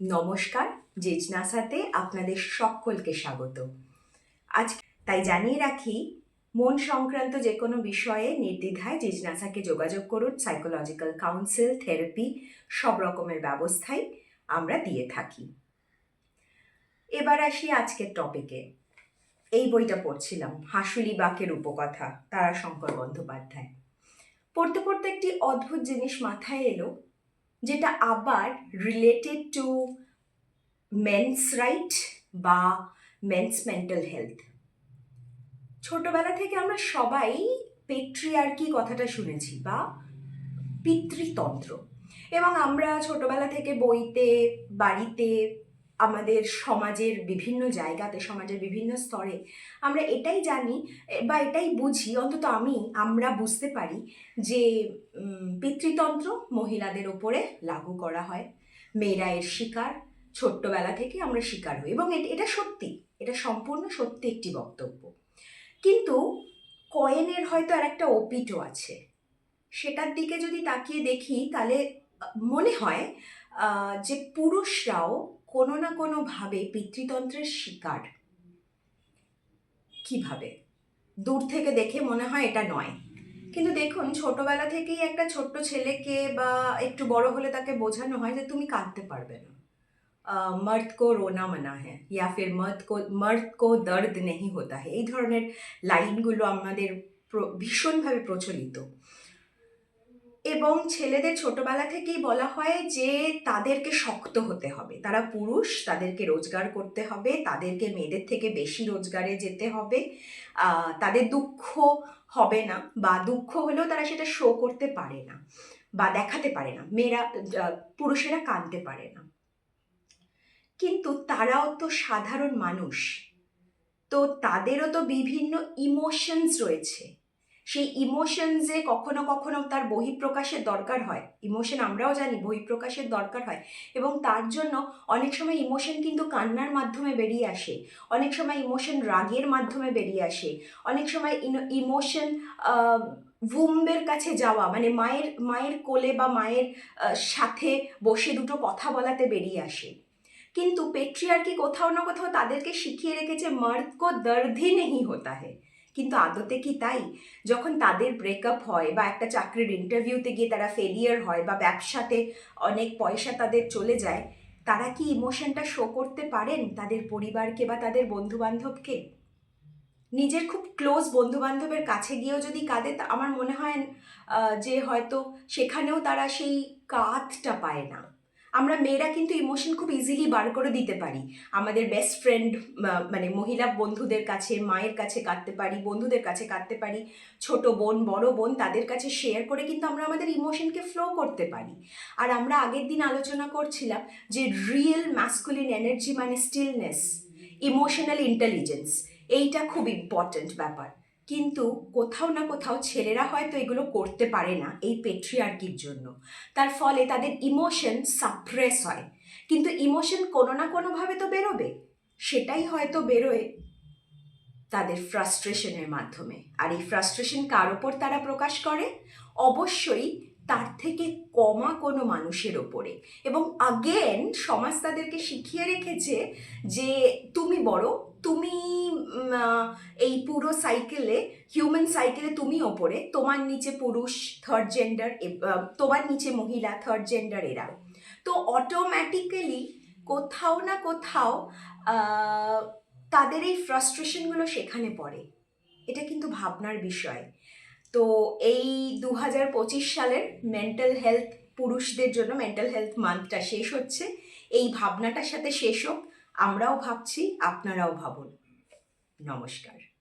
নমস্কার, জেজনাসাতে আপনাদের সকলকে স্বাগত। আজ তাই জানিয়ে রাখি, মন সংক্রান্ত যে কোনো বিষয়ে নির্দ্বিধায় জেজনাসাকে যোগাযোগ করুন সাইকোলজিক্যাল কাউন্সিল থেরাপি সব রকমের ব্যবস্থাই আমরা দিয়ে থাকি। এবার আসি আজকের টপিকে এই বইটা পড়ছিলাম, হাসুলি বাকের উপকথা, তারাশঙ্কর বন্দ্যোপাধ্যায়। পড়তে পড়তে একটি অদ্ভুত জিনিস মাথায় এলো যেটা আবার রিলেটেড টু মেন্স রাইট বা মেন্স মেন্টাল হেলথ ছোটবেলা থেকে আমরা সবাই পেট্রিয়ার্কি কথাটা শুনেছি বা পিতৃতন্ত্র। এবং আমরা ছোটবেলা থেকে বইতে, বাড়িতে আমাদের সমাজের বিভিন্ন জায়গাতে, সমাজের বিভিন্ন স্তরে আমরা এটাই জানি বা এটাই বুঝি, অন্তত আমি, আমরা বুঝতে পারি যে পিতৃতন্ত্র মহিলাদের ওপরে লাগু করা হয়। মেয়েরা এর শিকার, ছোট্টবেলা থেকে আমরা শিকার হই এবং এট- সত্যি, এটা সম্পূর্ণ সত্যি একটি বক্তব্য। কিন্তু কয়েনের হয়তো আর একটা ওপিটও আছে। সেটার দিকে যদি তাকিয়ে দেখি, তাহলে মনে হয় যে পুরুষরাও কোনো না কোনোভাবে পিতৃতন্ত্রের শিকার। কীভাবে? দূর থেকে দেখে মনে হয় এটা নয়। কিন্তু দেখুন, ছোটবেলা থেকেই একটা ছোট্ট ছেলেকে বা একটু বড় হলে তাকে বোঝানো হয় যে তুমি কাঁদতে পারবে না। মর্দ কো রোনা মানা হ্যাঁ ইয়া ফির মর্দ কো মর্দ কো দর্দ নেই হতা হ্যাঁ এই ধরনের লাইনগুলো আমাদের ভীষণভাবে প্রচলিত। এবং ছেলেদের ছোটবেলা থেকেই বলা হয় যে তাদেরকে শক্ত হতে হবে। তারা পুরুষ, তাদেরকে রোজগার করতে হবে, তাদেরকে মেয়েদের থেকে বেশি রোজগারে যেতে হবে। তাদের দুঃখ হবে না বা দুঃখ হলেও তারা সেটা শো করতে পারে না বা দেখাতে পারে না। মেয়েরা পুরুষেরা কাঁদতে পারে না। কিন্তু তারাও তো সাধারণ মানুষ। তো তাদেরও তো বিভিন্ন ইমোশনস রয়েছে। সেই ইমোশনসে কখনো কখনো তার বহিঃপ্রকাশের দরকার হয়। ইমোশন আমরাও জানি বহিঃপ্রকাশের দরকার হয়। এবং তার জন্য অনেক সময় ইমোশন কিন্তু কান্নার মাধ্যমে বেরিয়ে আসে। অনেক সময় ইমোশন রাগের মাধ্যমে বেরিয়ে আসে। অনেক সময় ইমোশন ভুম্বের কাছে যাওয়া মানে মায়ের মায়ের কোলে বা মায়ের সাথে বসে দুটো কথা বলাতে বেরিয়ে আসে। কিন্তু পেট্রিয়ার্কি কোথাও না কোথাও তাদেরকে শিখিয়ে রেখেছে মর্দ কো দর্দ নেই হতা হে। কিন্তু আদতে কি তাই? যখন তাদের ব্রেকআপ হয় বা একটা চাকরির ইন্টারভিউতে গিয়ে তারা ফেলিয়ার হয় বা ব্যবসাতে অনেক পয়সা তাদের চলে যায়, তারা কি ইমোশনটা শো করতে পারেন তাদের পরিবারকে বা তাদের বন্ধু বান্ধবকে নিজের খুব ক্লোজ বন্ধু বান্ধবের কাছে গিয়েও যদি কাঁদে আমার মনে হয় যে হয়তো সেখানেও তারা সেই কাঁধটা পায় না। আমরা মেয়েরা কিন্তু ইমোশন খুব ইজিলি বার করে দিতে পারি। আমাদের বেস্ট ফ্রেন্ড মানে মহিলা বন্ধুদের কাছে, মায়ের কাছে কাঁদতে পারি, বন্ধুদের কাছে কাঁদতে পারি, ছোট বোন, বড় বোন তাদের কাছে শেয়ার করে কিন্তু আমরা আমাদের ইমোশনকে ফ্লো করতে পারি। আর আমরা আগের দিন আলোচনা করছিলাম যে রিয়েল ম্যাসকুলিন এনার্জি মানে স্টিলনেস ইমোশনাল ইন্টেলিজেন্স এইটা খুব ইম্পর্ট্যান্ট ব্যাপার। কিন্তু কোথাও না কোথাও ছেলেরা হয়তো এগুলো করতে পারে না এই পেট্রিয়ার্কির জন্য। তার ফলে তাদের ইমোশন সাপ্রেস হয়। কিন্তু ইমোশন কোনো না কোনোভাবে তো বেরোবে। সেটাই হয়তো বেরোয় তাদের ফ্রাস্ট্রেশনের মাধ্যমে। আর এই ফ্রাস্ট্রেশন কার ওপর তারা প্রকাশ করে? অবশ্যই তার থেকে কমা কোনো মানুষের ওপরে। এবং আগেন সমাজ তাদেরকে শিখিয়ে রেখেছে যে তুমি বড়, তুমি এই পুরো সাইকেলে হিউম্যান সাইকেলে তুমি ওপরে, তোমার নিচে পুরুষ থার্ড জেন্ডার তোমার নিচে মহিলা থার্ড জেন্ডার এরা। তো অটোমেটিক্যালি কোথাও না কোথাও তাদের এই ফ্রাস্ট্রেশনগুলো সেখানে পড়ে। এটা কিন্তু ভাবনার বিষয়। তো এই দু হাজার পঁচিশ সালের মেন্টাল হেলথ পুরুষদের জন্য মেন্টাল হেলথ মান্থটা শেষ হচ্ছে। এই ভাবনাটার সাথে শেষ হোক, আমরাও ভাবছি, আপনারাও ভাবুন। নমস্কার।